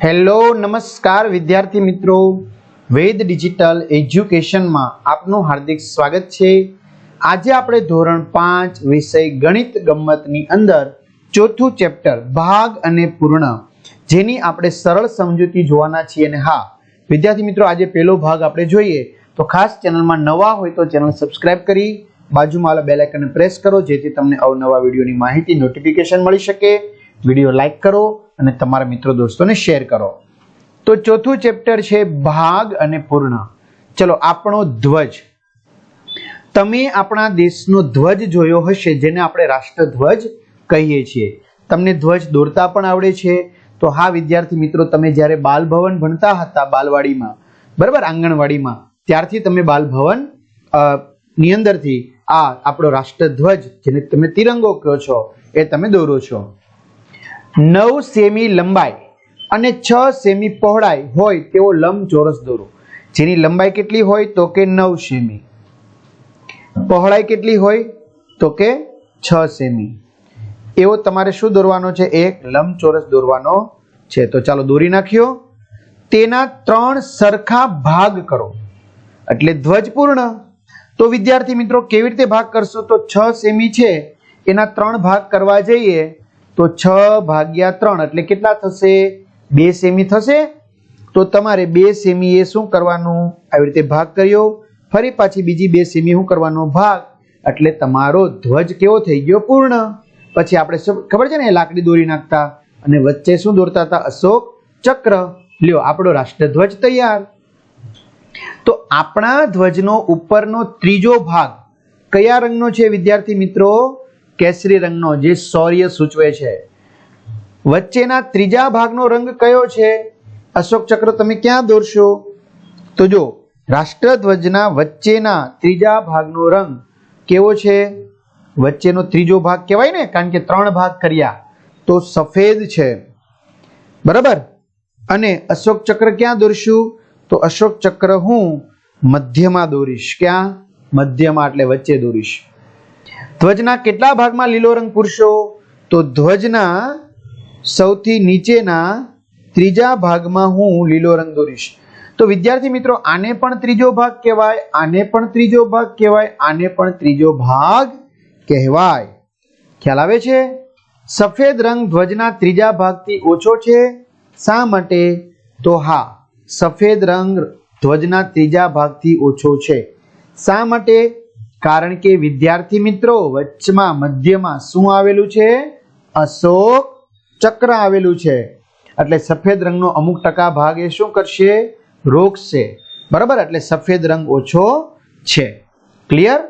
Hello, નમસ્કાર વિદ્યાર્થી મિત્રો. વેદ ડિજિટલ એજ્યુકેશનમાં આપનું હાર્દિક સ્વાગત છે. આજે આપણે ધોરણ પાંચ વિષય ગણિત ગમ્મતની અંદર ચોથું ચેપ્ટર ભાગ અને પૂર્ણ, જેની આપણે સરળ સમજૂતી જોવાના છીએ. અને હા, વિદ્યાર્થી મિત્રો, આજે પહેલો ભાગ આપણે જોઈએ. તો ખાસ ચેનલમાં નવા હોય તો ચેનલ સબસ્ક્રાઇબ કરી, બાજુમાં બેલ આઇકનને પ્રેસ કરો, જેથી તમને અવનવા વિડીયોની માહિતી નોટિફિકેશન મળી શકે. વીડિયો લાઇક કરો અને તમારા મિત્રો દોસ્તોને શેર કરો. તો ચોથું ચેપ્ટર છે ભાગ અને પૂર્ણ. ચલો, આપણો ધ્વજ. તમે આપણા દેશનો ધ્વજ જોયો હશે, જેને આપણે રાષ્ટ્રધ્વજ કહીએ છીએ. તમને ધ્વજ દોરતા પણ આવડે છે. તો હા, વિદ્યાર્થી મિત્રો, તમે જ્યારે બાલભવન ભણતા હતા બાલવાડીમાં, બરાબર, આંગણવાડીમાં, ત્યારથી તમે બાલભવનની અંદરથી આ આપણો રાષ્ટ્રધ્વજ, જેને તમે તિરંગો કહો છો, એ તમે દોરો છો. નવ સેમી લંબાઈ અને છ સેમી પહોળાઈ હોય તેવો લંબચોરસ દોરો. જેની લંબાઈ કેટલી હોય તો કે નવ સેમી. પહોળાઈ કેટલી હોય તો કે છ સેમી. એવો તમારે શું દોરવાનો છે? એક લંબચોરસ દોરવાનો છે. તો ચાલો દોરી નાખ્યો. તેના ત્રણ સરખા ભાગ કરો. એટલે ધ્વજ પૂર્ણ. તો વિદ્યાર્થી મિત્રો કેવી રીતે ભાગ કરશો? તો છ સેમી છે. એના ત્રણ ભાગ કરવા જઈએ. તો છ ભાગ્યા ત્રણ એટલે કેટલા થશે? બે સેમી થશે? તો તમારે બે સેમી એ શું કરવાનું? આવી રીતે ભાગ કર્યો. ફરી પાછી બીજી બે સેમી શું કરવાનો ભાગ. એટલે તમારો ધ્વજ કેવો થઈ ગયો? પૂર્ણ. પછી આપણે ખબર છે ને લાકડી દોરી નાખતા? અને વચ્ચે શું દોરતા હતા? અશોક ચક્ર. લ્યો, આપણો રાષ્ટ્રધ્વજ તૈયાર. તો આપણા ધ્વજનો ઉપરનો ત્રીજો ભાગ કયા રંગનો છે વિદ્યાર્થી મિત્રો? કેસરી રંગનો જે શૌર્ય સૂચવે છે. વચ્ચેના ત્રીજા ભાગનો રંગ કયો છે? અશોક ચક્ર, તમે ક્યાં દોરશો? તો જો, રાષ્ટ્રધ્વજના વચ્ચેના ત્રીજા ભાગનો રંગ કેવો છે? વચ્ચેનો ત્રીજો ભાગ કહેવાય ને, કારણ કે ત્રણ ભાગ કર્યા, તો સફેદ છે. બરાબર? અને અશોક ચક્ર ક્યાં દોરશું? તો અશોક ચક્ર હું મધ્યમાં દોરીશ. ક્યાં? મધ્યમાં, એટલે વચ્ચે દોરીશ. ધ્વજના કેટલા ભાગમાં લીલો રંગ પૂરશો? તો ધ્વજના સૌથી નીચેના ત્રીજા ભાગમાં હું લીલો રંગ દોરીશ. તો વિદ્યાર્થી મિત્રો, આને પણ ત્રીજો ભાગ કહેવાય, આને પણ ત્રીજો ભાગ કહેવાય, આને પણ ત્રીજો ભાગ કહેવાય. ખ્યાલ આવે છે? સફેદ રંગ ધ્વજના ત્રીજા ભાગથી ઓછો છે. શા માટે? તો હા, સફેદ રંગ ધ્વજના ત્રીજા ભાગથી ઓછો છે. શા માટે? કારણ કે વિદ્યાર્થી મિત્રો, વચમાં, મધ્યમાં શું આવેલું છે? અશોક ચક્ર આવેલું છે. એટલે સફેદ રંગનો અમુક ટકા ભાગ એ શું કરશે? રોકશે. બરાબર? એટલે સફેદ રંગ ઓછો છે. ક્લિયર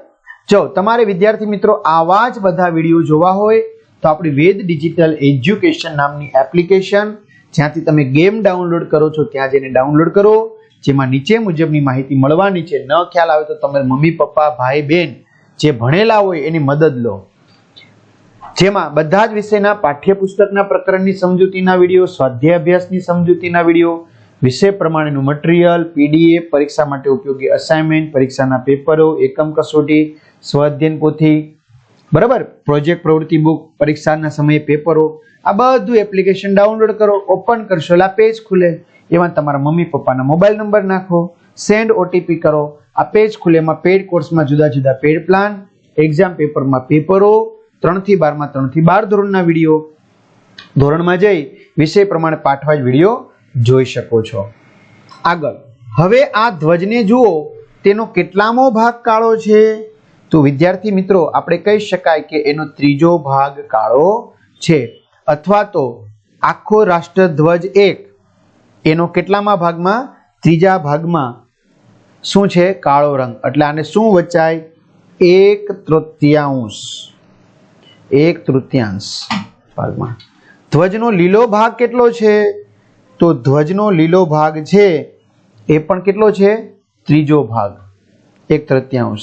જો તમારે વિદ્યાર્થી મિત્રો આવા જ બધા વીડિયો જોવા હોય, તો આપણી વેદ ડિજિટલ એજ્યુકેશન નામની એપ્લિકેશન, જ્યાંથી તમે ગેમ ડાઉનલોડ કરો છો, ત્યાં જઈને ડાઉનલોડ કરો. જેમાં નીચે મુજબની માહિતી મળવાની છે. ન ખ્યાલ આવે તો તમે મમ્મી, પપ્પા, ભાઈ બહેન જે ભણેલા હોય એની મદદ લો. જેમાં બધા જ વિષયના પાઠ્યપુસ્તકના પ્રકરણની સમજૂતીના વીડિયો સ્વાધ્યાય અભ્યાસની સમજૂતીના વીડિયો, વિષય પ્રમાણેનું મટીરિયલ પીડીએફ પરીક્ષા માટે ઉપયોગી અસાઇનમેન્ટ પરીક્ષાના પેપરો, એકમ કસોટી સ્વાધ્યન પોથી, બરાબર? પ્રોજેક્ટ પ્રવૃત્તિ બુક પરીક્ષાના સમયે પેપરો, આ બધું એપ્લિકેશન ડાઉનલોડ કરો ઓપન કરશો, એટલે પેજ ખુલે. એમાં તમારા મમ્મી, પપ્પાના મોબાઈલ નંબર નાખો સેન્ડ ઓટીપી કરો. આ પેજ ખુલે એમાં પેડ કોર્સમાં જુદા જુદા પેડ પ્લાન એક્ઝામ પેપરમાં પેપરો, ત્રણથી બારમાં ત્રણથી બાર ધોરણના વીડિયો. ધોરણમાં જઈ વિષય પ્રમાણે પાઠવાજ વીડિયો જોઈ શકો છો. આગળ, હવે આ ધ્વજને જુઓ, તેનો કેટલામો ભાગ કાળો છે? તો વિદ્યાર્થી મિત્રો, આપણે કહી શકાય કે એનો ત્રીજો ભાગ કાળો છે. અથવા તો આખો રાષ્ટ્રધ્વજ એક એનો કેટલામાં ભાગમાં? ત્રીજા ભાગમાં. શું છે? કાળો રંગ. એટલે આને શું વચાય? એક તૃતીયાંશ. એક તૃતીયાંશ ભાગમાં. ધ્વજનો લીલો ભાગ કેટલો છે? તો ધ્વજનો લીલો ભાગ છે, એ પણ કેટલો છે? ત્રીજો ભાગ. એક તૃતીયાંશ.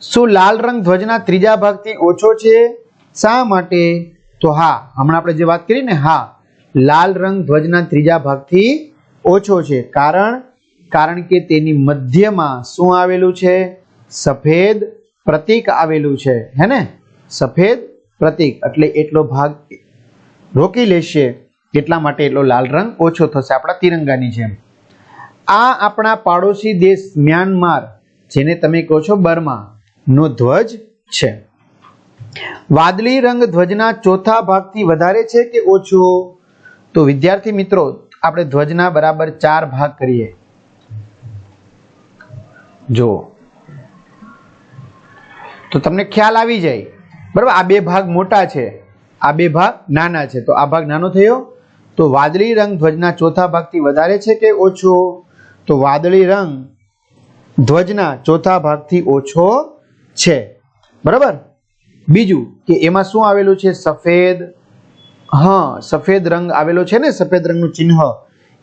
શું લાલ રંગ ધ્વજના ત્રીજા ભાગથી ઓછો છે? શા માટે? તો હા, હમણાં આપણે જે વાત કરી ને, હા લાલ રંગ ધ્વજના ત્રીજા ભાગથી ઓછો છે. કારણ કારણ કે તેની મધ્યમાં શું આવેલું છે? સફેદ પ્રતીક આવેલું છે. હે ને? સફેદ પ્રતીક. એટલે એટલો ભાગ રોકી લેશે. એટલા માટે એટલો લાલ રંગ ઓછો થશે. આપણા તિરંગાની જેમ. આ આપણા પાડોશી દેશ મ્યાનમાર, જેને તમે કહો છો બર્મા, નો ધ્વજ છે. વાદળી રંગ ધ્વજના ચોથા ભાગથી વધારે છે કે ઓછો? તો વિદ્યાર્થી મિત્રો, આપણે ધ્વજના બરાબર ચાર ભાગ કરીએ. જો તો તમને ખ્યાલ આવી જાય. બરાબર, આ બે ભાગ મોટા છે. આ બે ભાગ નાના છે. તો આ ભાગ નાનો થયો. તો વાદળી રંગ ધ્વજના ચોથા ભાગથી વધારે છે કે ઓછો? તો વાદળી રંગ ધ્વજના ચોથા ભાગથી ઓછો છે. બરાબર? બીજું કે એમાં શું આવેલું છે? સફેદ હા, સફેદ રંગ આવેલો છે ને, સફેદ રંગનું ચિહ્ન,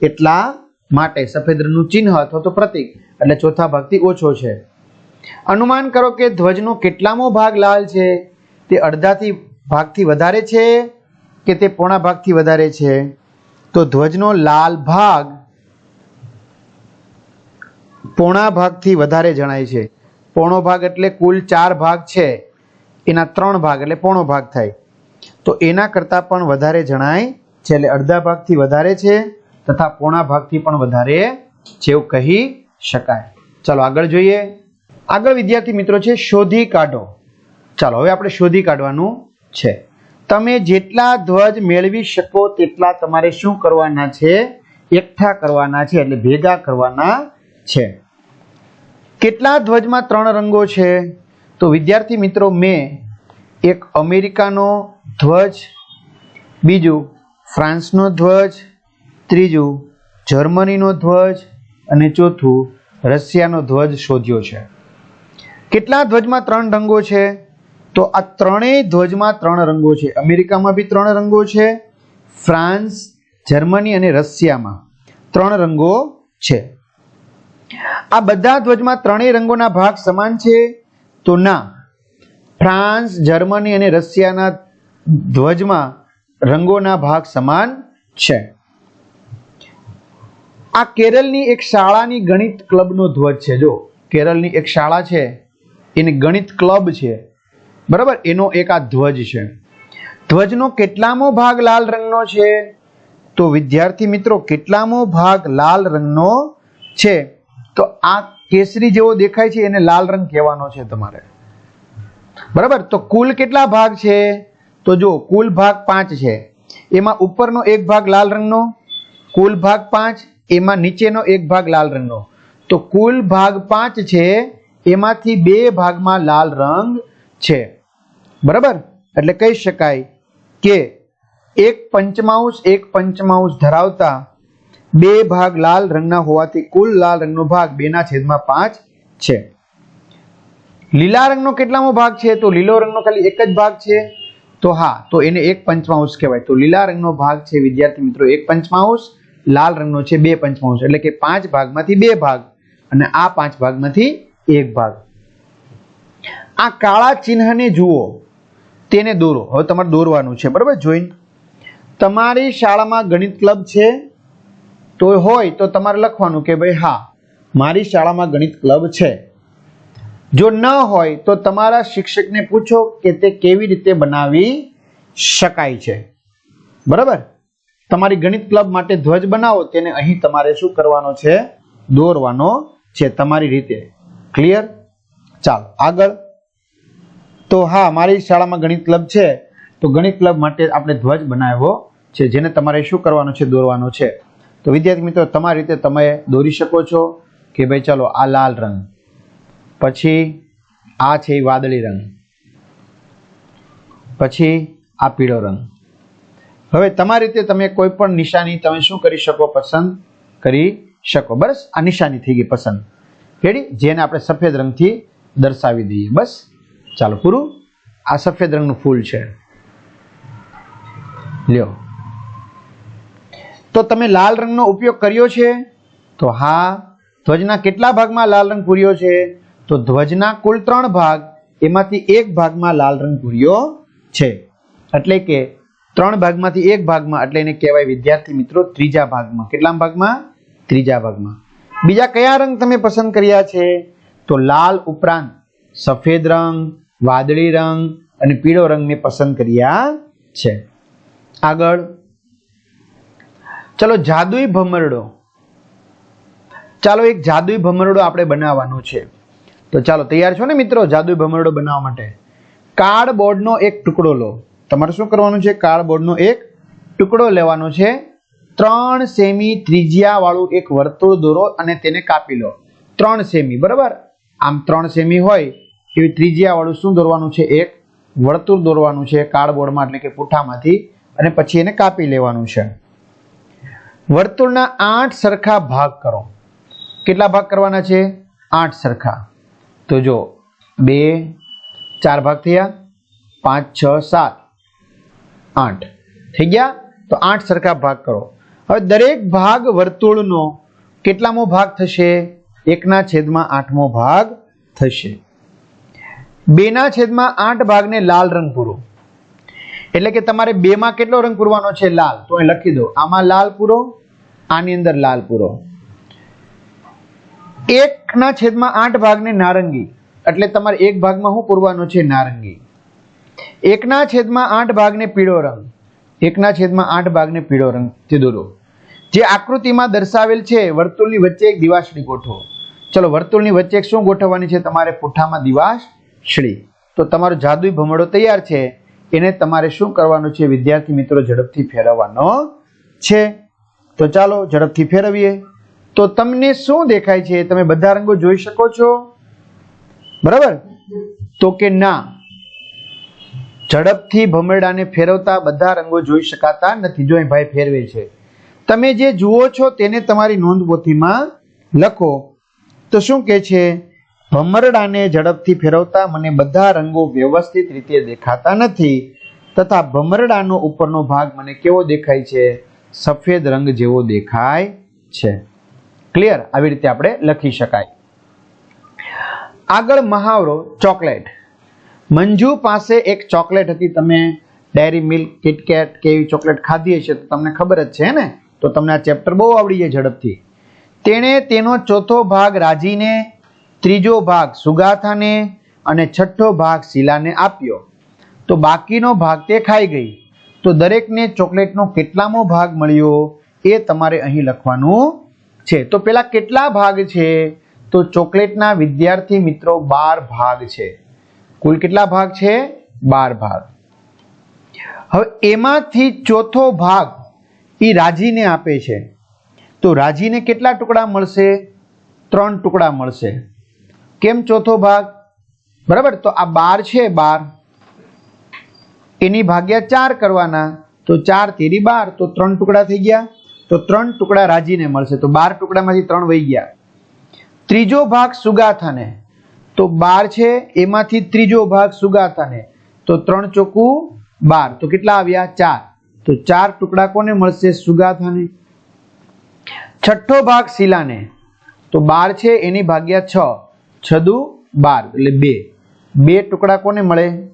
એટલા માટે સફેદ રંગનું ચિહ્ન અથવા તો પ્રતીક. એટલે ચોથા ભાગથી ઓછો છે. અનુમાન કરો કે ધ્વજનો કેટલામો ભાગ લાલ છે? તે અડધાથી ભાગથી વધારે છે કે તે પોણા ભાગથી વધારે છે? તો ધ્વજનો લાલ ભાગ પોણા ભાગથી વધારે જણાય છે. પોણો ભાગ એટલે કુલ ચાર ભાગ છે. એના ત્રણ ભાગ એટલે પોણો ભાગ થાય. તો એના કરતાં પણ વધારે જણાય છે. એટલે અડધા ભાગથી વધારે છે તથા પોણા ભાગથી પણ વધારે છે એવું કહી શકાય. ચાલો આગળ જોઈએ. આગળ વિદ્યાર્થી મિત્રો છે, શોધી કાઢો. ચાલો, હવે આપણે શોધી કાઢવાનું છે. તમે જેટલા ધ્વજ મેળવી શકો તેટલા તમારે શું કરવાના છે? એકઠા કરવાના છે, એટલે ભેગા કરવાના છે. કેટલા ધ્વજમાં ત્રણ રંગો છે? તો વિદ્યાર્થી મિત્રો, મેં એક અમેરિકાનો ધ્વજ, બીજું ફ્રાન્સનો ધ્વજ, ત્રીજું જર્મનીનો ધ્વજ અને ચોથું રશિયાનો ધ્વજ શોધ્યો છે. કેટલા ધ્વજમાં ત્રણ રંગો છે? તો આ ત્રણેય ધ્વજમાં ત્રણ રંગો છે. અમેરિકામાં બી ત્રણ રંગો છે, ફ્રાન્સ, જર્મની અને રશિયામાં ત્રણ રંગો છે. આ બધા ધ્વજમાં ત્રણેય રંગોના ભાગ સમાન છે? તો ના. ફ્રાન્સ, જર્મની અને રશિયાના ધ્વજમાં રંગોના ભાગ સમાન છે. આ કેરળની એક શાળાની ગણિત ક્લબનો ધ્વજ છે. જો કેરળની એક શાળા છે, એની ગણિત ક્લબ છે. બરાબર? એનો એક આ ધ્વજ છે. ધ્વજનો કેટલામો ભાગ લાલ રંગનો છે? તો વિદ્યાર્થી મિત્રો, કેટલામો ભાગ લાલ રંગનો છે? તો આ કેસરી જેવો દેખાય છે, એને લાલ રંગ કહેવાનો છે તમારે. બરાબર? તો કુલ કેટલા ભાગ છે? તો જો કુલ ભાગ પાંચ છે. એમાં ઉપરનો એક ભાગ લાલ રંગનો, કુલ ભાગ પાંચ, એમાં નીચેનો એક ભાગ લાલ રંગનો. તો કુલ ભાગ પાંચ છે, એમાંથી બે ભાગમાં લાલ રંગ છે. બરાબર? એટલે કહી શકાય કે એક પંચમાંશ એક પંચમાંશ ધરાવતા બે ભાગ લાલ રંગના હોવાથી કુલ લાલ રંગનો ભાગ બેના છેદમાં પાંચ છે. લીલા રંગનો કેટલામો ભાગ છે? તો લીલો રંગનો ખાલી એક જ ભાગ છે. તો હા, તો એને એક પંચમાંશ કહેવાય. તો લીલા રંગનો ભાગ છે, વિદ્યાર્થી મિત્રો, એક પંચમાંશ, લાલ રંગનો છે, બે પંચમાંશ. એટલે કે પાંચ ભાગમાંથી બે ભાગ અને આ પાંચ ભાગમાંથી એક ભાગ. આ કાળા ચિહ્નને જુઓ. તેને દોરો. હવે તમારે દોરવાનું છે, બરાબર? જોઈન. તમારી શાળામાં ગણિત ક્લબ છે? તો હોય તો તમારે લખવાનું કે ભાઈ હા, મારી શાળામાં ગણિત ક્લબ છે. જો ન હોય તો તમારા શિક્ષકને પૂછો કે તે કેવી રીતે બનાવી શકાય છે. બરાબર? તમારી ગણિત ક્લબ માટે ધ્વજ બનાવો, તેને અહીં તમારે શું કરવાનો છે? દોરવાનો છે. તમારી રીતે. ક્લિયર ચાલો, આગળ. તો હા, મારી શાળામાં ગણિત ક્લબ છે. તો ગણિત ક્લબ માટે આપણે ધ્વજ બનાવ્યો છે, જેને તમારે શું કરવાનું છે? દોરવાનો છે. તો વિદ્યાર્થી મિત્રો, તમારી રીતે તમે દોરી શકો છો કે ભાઈ ચાલો આ લાલ રંગ. પછી આ છે એ વાદળી રંગ. પછી આ પીળો રંગ. હવે તમારી રીતે તમે કોઈ પણ નિશાની તમે શું કરી શકો પસંદ કરી શકો. બસ આ નિશાની થઈ ગઈ પસંદ. રેડી જેને આપણે સફેદ રંગથી દર્શાવી દઈએ. બસ. ચાલો પૂરું. આ સફેદ રંગનું ફૂલ છે. લ્યો. તો તમે લાલ રંગનો ઉપયોગ કર્યો છે? તો હા. ધ્વજના કેટલા ભાગમાં લાલ રંગ પૂર્યો છે? તો ધ્વજના કુલ ત્રણ ભાગ, એમાંથી એક ભાગમાં લાલ રંગ પૂર્યો છે. એટલે કે ત્રણ ભાગમાંથી એક ભાગમાં, એટલે એને કહેવાય વિદ્યાર્થી મિત્રો ત્રીજા ભાગમાં. કેટલા ભાગમાં? ત્રીજા ભાગમાં. બીજા કયા રંગ તમે પસંદ કર્યા છે? તો લાલ ઉપરાંત સફેદ રંગ, વાદળી રંગ અને પીળો રંગ મેં પસંદ કર્યા છે. આગળ. ચલો જાદુઈ ભમરડો. ચાલો એક જાદુઈ ભમરડો આપણે બનાવવાનો છે. તો ચાલો, તૈયાર છો ને મિત્રો? જાદુ ભમરડો બનાવવા માટે. કાર્ડબોર્ડનો એક ટુકડો લો. તમારે શું કરવાનું છે? કાર્ડબોર્ડનો એક ટુકડો લેવાનો છે. ત્રણ સેમી ત્રિજ્યા વાળું એક વર્તુળ દોરો અને તેને કાપી લો. ત્રણ સેમી, બરાબર? આમ ત્રણ સેમી હોય, એવી ત્રિજ્યા વાળું શું દોરવાનું છે? એક વર્તુળ દોરવાનું છે કાર્ડબોર્ડમાં એટલે કે પૂઠામાંથી અને પછી એને કાપી લેવાનું છે. વર્તુળના આઠ સરખા ભાગ કરો. કેટલા ભાગ કરવાના છે? આઠ સરખા. તો જો બે, ચાર ભાગ થયા, પાંચ, છ, સાત, આઠ. થઈ ગયા? તો આઠ સરખા ભાગ કરો. હવે દરેક ભાગ વર્તુળનો કેટલામો ભાગ થશે? એકના છેદમાં આઠમો ભાગ થશે. બેના છેદમાં આઠ ભાગને લાલ રંગ પૂરો. એટલે કે તમારે બેમાં કેટલો રંગ પૂરવાનો છે? લાલ. તો અહીં લખી દો. આમાં લાલ પૂરો, આની અંદર લાલ પૂરો. એકના છેદમાં આઠ ભાગને નારંગી. એટલે તમારે એક ભાગમાં શું પૂરવાનો છે? નારંગી. એકના છેદમાં આઠ ભાગને પીળો રંગ. એકના છેદમાં આઠ ભાગને પીળો રંગ. તે દોરો. જે આકૃતિમાં દર્શાવેલ છે, વર્તુળની વચ્ચે એક દિવાસળી ગોઠવો ચલો, વર્તુળની વચ્ચે શું ગોઠવવાની છે? તમારે પુઠ્ઠામાં દિવાસળી તો તમારો જાદુઈ ભમડો તૈયાર છે. એને તમારે શું કરવાનું છે? વિદ્યાર્થી મિત્રો, ઝડપથી ફેરવવાનો છે. તો ચાલો, ઝડપથી ફેરવીએ. તો તમને શું દેખાય છે? તમે બધા રંગો જોઈ શકો છો? બરાબર? તો કે ના. ઝડપથી ભમરડાને ફેરવતા બધા રંગો જોઈ શકાતા નથી. જો ભાઈ ફેરવે છે. તમે જે જુઓ છો તેને તમારી નોંધપોથીમાં લખો. તો શું કે છે? ભમરડાને ઝડપથી ફેરવતા મને બધા રંગો વ્યવસ્થિત રીતે દેખાતા નથી તથા ભમરડાનો ઉપરનો ભાગ મને કેવો દેખાય છે? સફેદ રંગ જેવો દેખાય છે. ક્લિયર આવી રીતે આપણે લખી શકાય. આગળ મહાવરો, ચોકલેટ. મંજુ પાસે એક ચોકલેટ હતી. તમે ડેરી મિલ્ક કિટકેટ કે એવી ચોકલેટ ખાધી હશે તો તમને ખબર જ છે ને? તો તમને આ ચેપ્ટર બહુ આવડી જાય ઝડપથી. તેણે તેનો ચોથો ભાગ રાજીને ત્રીજો ભાગ સુગાથાને અને છઠ્ઠો ભાગ શીલાને આપ્યો. તો બાકીનો ભાગ તે ખાઈ ગઈ. તો દરેકને ચોકલેટનો કેટલામો ભાગ મળ્યો એ તમારે અહીં લખવાનું છે. તો પેલા કેટલા ભાગ છે? તો ચોકલેટના વિદ્યાર્થી મિત્રો બાર ભાગ છે. કુલ કેટલા ભાગ છે? બાર ભાગ. હવે એમાંથી ચોથો ભાગ એ રાજીને આપે છે. તો રાજીને કેટલા ટુકડા મળશે? ત્રણ ટુકડા મળશે. કેમ ચોથો ભાગ? બરાબર? તો આ બાર છે બાર. એની ભાગ્યા ચાર કરવાના. તો ચાર તેરી બાર. તો ત્રણ ટુકડા થઈ ગયા. તો ત્રણ ટુકડા રાજીને મળશે. તો બાર ટુકડામાંથી ત્રણ વહી ગયા. ત્રીજો ભાગ સુગાથાને. તો બાર છે, એમાંથી ત્રીજો ભાગ સુગાથાને. તો ત્રણ ચોખ્ખું બાર. તો કેટલા આવ્યા? ચાર. તો ચાર ટુકડા કોને મળશે? સુગાથાને. છઠ્ઠો ભાગ શીલાને. તો બાર છે, એની ભાગ્યા છ. છદુ બાર, એટલે બે. બે ટુકડા કોને મળે?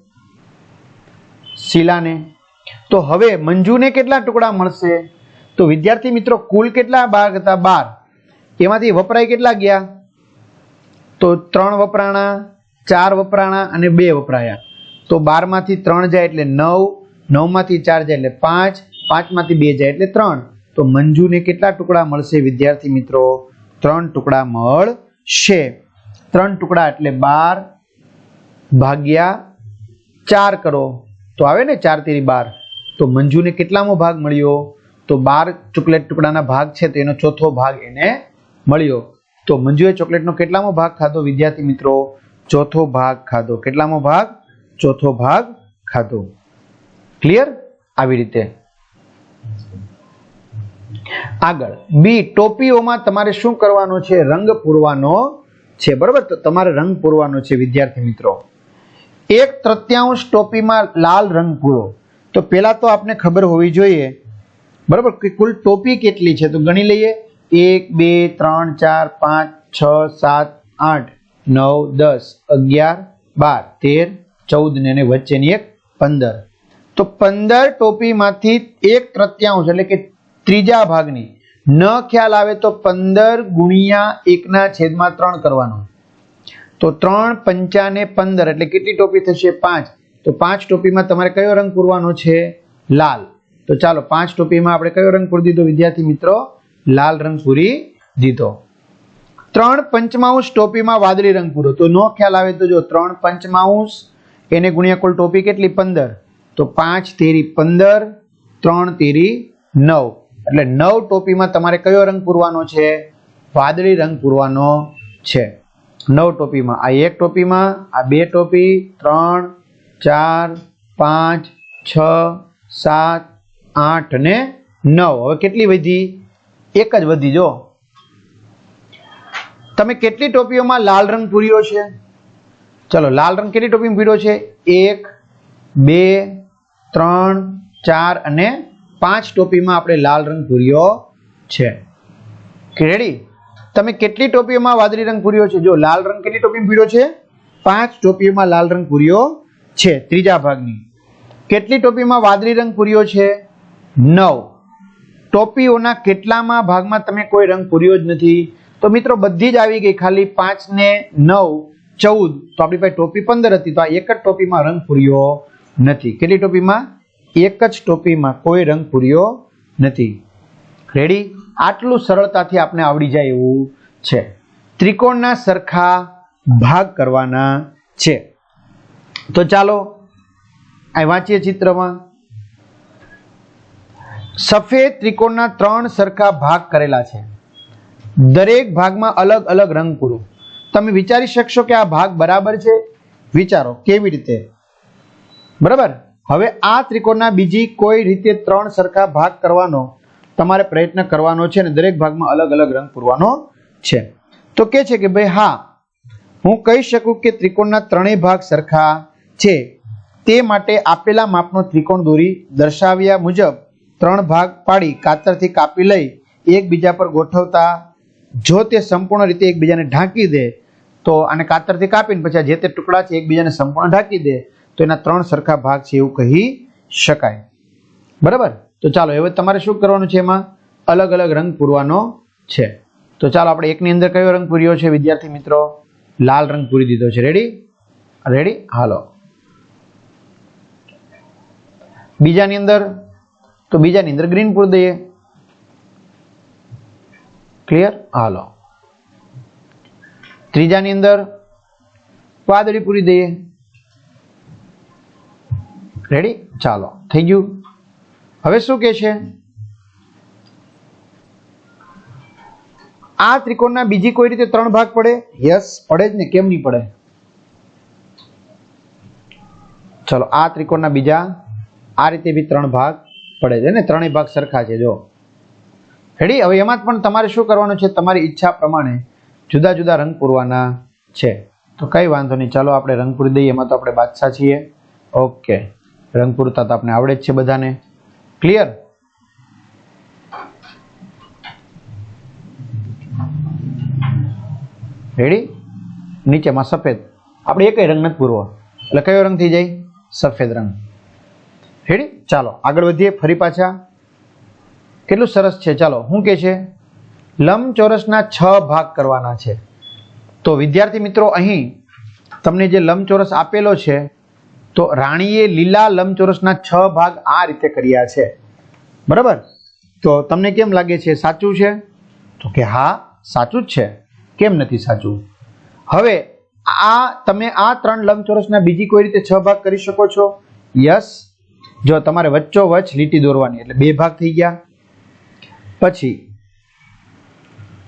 શીલાને. તો હવે મંજુને કેટલા ટુકડા મળશે? તો વિદ્યાર્થી મિત્રો, કુલ કેટલા ભાગ હતા? બાર. એમાંથી વપરાય કેટલા ગયા? તો ત્રણ વપરાણા, ચાર વપરાણા અને બે વપરાયા. તો બારમાંથી ત્રણ જાય એટલે નવ, નવમાંથી ચાર જાય એટલે પાંચ, પાંચમાંથી બે જાય એટલે ત્રણ. તો મંજુને કેટલા ટુકડા મળશે વિદ્યાર્થી મિત્રો? ત્રણ ટુકડા મળશે. ત્રણ ટુકડા એટલે બાર ભાગ્યા ચાર કરો. તો આવે ને ચાર તેરી બાર. તો મંજુને કેટલામો ભાગ મળ્યો? તો બાર ચોકલેટ ટુકડાના ભાગ છે તો એનો ચોથો ભાગ એને મળ્યો. તો મંજુએ ચોકલેટનો કેટલામો ભાગ ખાધો? વિદ્યાર્થી મિત્રો, ચોથો ભાગ ખાધો. કેટલામો ભાગ? ચોથો ભાગ ખાધો. ક્લિયર આવી રીતે. આગળ. બી ટોપીઓમાં તમારે શું કરવાનો છે? રંગ પૂરવાનો છે. બરાબર? તો તમારે રંગ પૂરવાનો છે, વિદ્યાર્થી મિત્રો. એક તૃત્યાંશ ટોપીમાં લાલ રંગ પૂરો. તો પહેલા તો આપને ખબર હોવી જોઈએ બરાબર? કે કુલ ટોપી કેટલી છે. તો ગણી લઈએ. એક, બે, ત્રણ, ચાર, પાંચ, છ, સાત, આઠ, નવ, દસ, અગિયાર, બાર, તેર, ચૌદ ને વચ્ચેની એક પંદર. તો પંદર ટોપીમાંથી એક તૃત્યાંશ, એટલે કે ત્રીજા ભાગની, ન ખ્યાલ આવે તો પંદર ગુણ્યા એકના છેદમાં ત્રણ કરવાનો. તો ત્રણ પંચાને પંદર, એટલે કેટલી ટોપી થશે? પાંચ. તો પાંચ ટોપીમાં તમારે કયો રંગ પૂરવાનો છે? લાલ. તો ચાલો, પાંચ ટોપીમાં આપણે કયો રંગ પૂરી દીધો? વિદ્યાર્થી મિત્રો, લાલ રંગ પૂરી દીધો. ત્રણ પંચમાંશ ટોપીમાં વાદળી રંગ પૂરો. તો નો ખ્યાલ આવે તો જો, ત્રણ પંચમાંશ એને ગુણ્યા કુલ ટોપી કેટલી? પંદર. તો પાંચ તેરી પંદર, ત્રણ તેરી નવ. એટલે નવ ટોપીમાં તમારે કયો રંગ પૂરવાનો છે? વાદળી રંગ પૂરવાનો છે. નવ ટોપીમાં. આ એક ટોપીમાં, આ બે ટોપી, ત્રણ, ચાર, પાંચ, છ, સાત આઠ ને નવ. હવે કેટલી વધી? એક જ વધી, જો. તમે કેટલી ટોપીઓમાં લાલ રંગ પૂર્યો છે? ચલો, લાલ રંગ કેટલી ટોપીમાં પૂર્યો છે? એક, બે, ત્રણ, ચાર અને પાંચ ટોપીમાં આપણે લાલ રંગ પૂર્યો છે. રેડી તમે કેટલી ટોપીઓમાં વાદળી રંગ પૂર્યો છે? જો, લાલ રંગ કેટલી ટોપીમાં પૂર્યો છે? પાંચ ટોપીઓમાં લાલ રંગ પૂર્યો છે, ત્રીજા ભાગની. કેટલી ટોપીમાં વાદળી રંગ પૂર્યો છે? નવ. ટોપીઓના કેટલામાં ભાગમાં તમે કોઈ રંગ પૂર્યો જ નથી? તો મિત્રો, બધી જ આવી ગઈ ખાલી પાંચ ને નવ, ચૌદ. તો આપણી પાસે ટોપી પંદર હતી, તો આ એક જ ટોપીમાં રંગ પૂર્યો નથી. કેટલી ટોપીમાં? એક જ ટોપીમાં કોઈ રંગ પૂર્યો નથી. રેડી આટલું સરળતાથી આપણે આવડી જાય એવું છે. ત્રિકોણના સરખા ભાગ કરવાના છે. તો ચાલો, આ વાંચીએ ચિત્રમાં. સફેદ ત્રિકોણના ત્રણ સરખા ભાગ કરેલા છે. દરેક ભાગમાં અલગ અલગ રંગ પૂરો. તમે વિચારી શકશો કે આ ભાગ બરાબર છે? વિચારો, કેવી રીતે? બરાબર? હવે આ ત્રિકોણના બીજી કોઈ રીતે ત્રણ સરખા ભાગ કરવાનો તમારે પ્રયત્ન કરવાનો છે અને દરેક ભાગમાં અલગ અલગ રંગ પૂરવાનો છે. તો કે છે કે ભાઈ, હા, હું કહી શકું કે ત્રિકોણના ત્રણેય ભાગ સરખા છે. તે માટે આપેલા માપનો ત્રિકોણ દોરી દર્શાવ્યા મુજબ ત્રણ ભાગ પાડી કાતરથી કાપી લઈ એકબીજા પર ગોઠવતા. જો તે સંપૂર્ણ રીતે એકબીજાને ઢાંકી દે, તો આને કાતરથી કાપીને પછી જે તે ટુકડા છે એકબીજાને સંપૂર્ણ ઢાંકી દે, તો એના ત્રણ સરખા ભાગ છે એવું કહી શકાય. બરાબર? તો ચાલો, હવે તમારે શું કરવાનું છે એમાં? અલગ અલગ રંગ પૂરવાનો છે. તો ચાલો, આપણે એકની અંદર કયો રંગ પૂર્યો છે? વિદ્યાર્થી મિત્રો, લાલ રંગ પૂરી દીધો છે. રેડી રેડી હાલો. બીજાની અંદર તો બીજાની અંદર ગ્રીન પૂરી દઈએ. ક્લિયર હાલો ત્રીજાની અંદર વાદળી પૂરી દઈએ. રેડી ચાલો, થઈ ગયું. હવે શું કે છે? આ ત્રિકોણના બીજી કોઈ રીતે ત્રણ ભાગ પડે? યસ પડે જ ને, કેમ નહીં પડે? ચલો, આ ત્રિકોણના બીજા, આ રીતે બી ત્રણ ભાગ. પડે છે ને? ત્રણેય ભાગ સરખા છે, જો. રેડી હવે એમાં પણ તમારે શું કરવાનું છે? તમારી ઈચ્છા પ્રમાણે જુદા જુદા રંગ પૂરવાના છે. તો કઈ વાંધો નહીં. ચાલો આપણે રંગ પૂરી દઈએ. એમાં તો આપણે બાદશાહ છીએ. ઓકે. રંગ પૂરતા તો આપણે આવડે જ છે બધાને. ક્લિયર રેડી નીચેમાં સફેદ. આપણે એકય રંગ નથી પૂરવો. એટલે કયો રંગ થઈ જાય? સફેદ રંગ. રેડી ચાલો, આગળ વધીએ, ફરી પાછા. કેટલું સરસ છે. ચાલો શું કે છે, લંબચોરસના છ ભાગ કરવાના છે. તો વિદ્યાર્થી મિત્રો, અહીં તમને જે લંબચોરસ આપેલો છે, તો રાણીએ લીલા લંબચોરસના છ ભાગ આ રીતે કર્યા છે. બરાબર? તો તમને કેમ લાગે છે? સાચું છે? તો કે હા, સાચું જ છે. કેમ નથી સાચું? હવે આ, તમે આ ત્રણ લંબચોરસના બીજી કોઈ રીતે છ ભાગ કરી શકો છો? યસ જો તમારે વચ્ચો વચ્ચ લીટી દોરવાની, એટલે બે ભાગ થઈ ગયા. પછી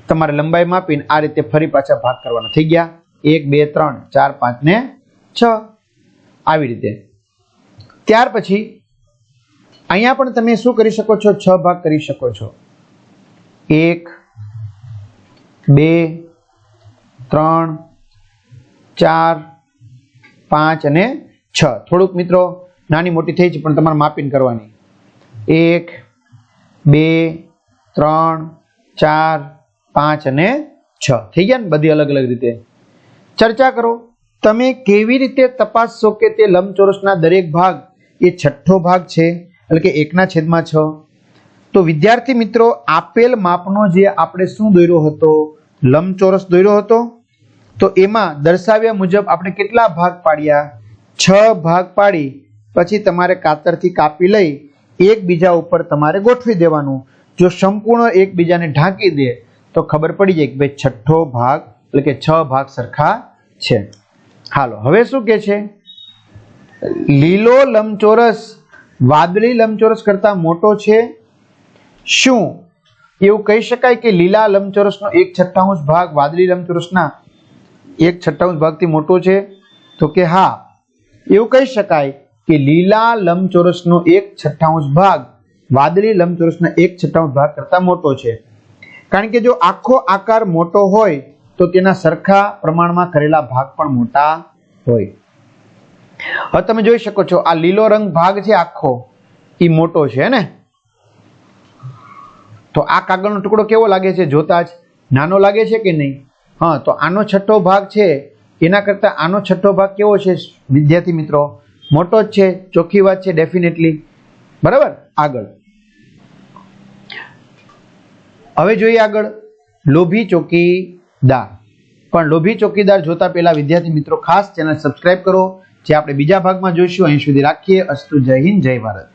તમારે લંબાઈ માપીને આ રીતે ફરી પાછા ભાગ કરવાના. થઈ ગયા. એક, બે, ત્રણ, ચાર, પાંચ ને છ. આવી રીતે. ત્યાર પછી અહીંયા પણ તમે શું કરી શકો છો? છ ભાગ કરી શકો છો. એક, બે, ત્રણ, ચાર, પાંચ અને છ. થોડુંક મિત્રો નાની મોટી થઈ છે, પણ તમારે માપીને કરવાની. એક, બે, ત્રણ, ચાર, પાંચ અને છ. થઈ ગયા ને બધી અલગ અલગ રીતે? ચર્ચા કરો. તમે કેવી રીતે તપાસશો કે તે લંબચોરસના દરેક ભાગ એ છઠ્ઠો ભાગ છે, એટલે કે એકના છેદમાં છ? તો વિદ્યાર્થી મિત્રો, આપેલ માપનો જે આપણે શું દોર્યો હતો? લંબચોરસ દોર્યો હતો? તો એમાં દર્શાવ્યા મુજબ આપણે કેટલા ભાગ પાડ્યા? છ ભાગ પાડી. પછી તમારે કાતરથી કાપી લઈ એકબીજા ઉપર તમારે ગોઠવી દેવાનું. જો સંપૂર્ણ એકબીજાને ઢાંકી દે, તો ખબર પડી જાય કે ભાઈ છઠ્ઠો ભાગ, એટલે કે છ ભાગ સરખા છે. હાલો, હવે શું કે છે? લીલો લંબચોરસ, વાદળી લંબચોરસ કરતા મોટો છે. શું? એવું કહી શકાય કે લીલા લંબચોરસનો એક છઠ્ઠાંશ ભાગ, વાદળી લંબચોરસના એક છઠ્ઠાંશ ભાગથી મોટો છે? તો કે હા. એવું કહી શકાય કે લીલા લંબચોરસનો એક છઠ્ઠાંશ ભાગ, વાદળી લંબચોરસના એક છઠ્ઠાંશ ભાગ કરતાં મોટો છે. કારણ કે જો આખો આકાર મોટો હોય, તો તેના સરખા પ્રમાણમાં કરેલા ભાગ પણ મોટા હોય. હવે તમે જોઈ શકો છો, આ લીલો રંગ ભાગ છે આખો, એ મોટો છે ને? તો આ કાગળનો ટુકડો કેવો લાગે છે? જોતા જ. નાનો લાગે છે કે નહીં? હા, તો આનો છઠ્ઠો ભાગ છે, એના કરતાં આનો છઠ્ઠો ભાગ કેવો છે? વિદ્યાર્થી મિત્રો મોટો જ છે, ચોખ્ખી વાત છે ડેફિનેટલી બરાબર? આગળ. હવે જોઈએ આગળ. લોભી ચોકીદાર. પણ લોભી ચોકીદાર જોતા પહેલા વિદ્યાર્થી મિત્રો ખાસ ચેનલ સબસ્ક્રાઇબ કરો, જે આપણે બીજા ભાગમાં જોઈશું. અહીં સુધી રાખીએ. અસ્તુ જય હિન્દ, જય ભારત.